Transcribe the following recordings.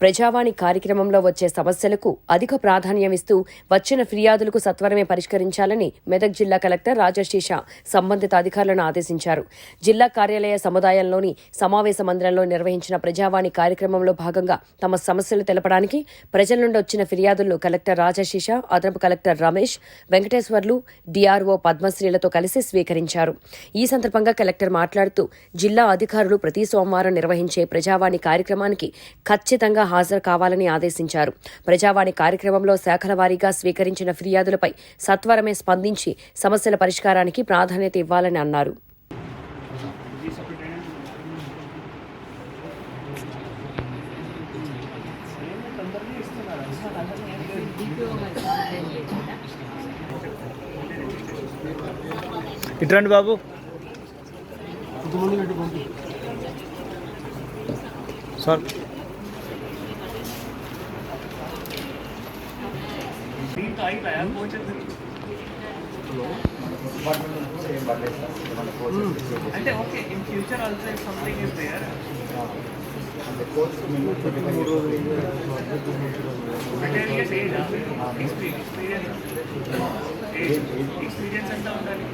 ప్రజావాణి కార్యక్రమంలో వచ్చే సమస్యలకు అధిక ప్రాధాన్యం ఇస్తూ వచ్చిన ఫిర్యాదులకు సత్వరమే పరిష్కరించాలని మెదక్ జిల్లా కలెక్టర్ రాజశేష సంబంధిత అధికారులను ఆదేశించారు. జిల్లా కార్యాలయ సముదాయంలోని సమావేశ మందిరంలో నిర్వహించిన ప్రజావాణి కార్యక్రమంలో భాగంగా తమ సమస్యలు తెలపడానికి ప్రజల నుండి వచ్చిన ఫిర్యాదులను కలెక్టర్ రాజశేష అదనపు కలెక్టర్ రమేష్ వెంకటేశ్వర్లు డిఆర్ఓ పద్మశ్రీలతో కలిసి స్వీకరించారు. ఈ సందర్భంగా కలెక్టర్ మాట్లాడుతూ జిల్లా అధికారులు ప్రతి సోమవారం నిర్వహించే ప్రజావాణి కార్యక్రమానికి ఖచ్చితంగా హాజరు కావాలని ఆదేశించారు. ప్రజావాణి కార్యక్రమంలో శాఖల వారీగా స్వీకరించిన ఫిర్యాదులపై సత్వరమే స్పందించి సమస్యల పరిష్కారానికి ప్రాధాన్యత ఇవ్వాలని అన్నారు. ఇట్లాంటి బాబు. సార్ అంటే okay in future also if something is there material age experience experience ఎంత ఉండాలి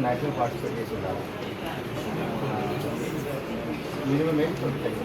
నేషనల్ పార్టిసిపేట్ చేసి ఉండాలి మినిమం ఏజ్ ట్వంటీ ఫైవ్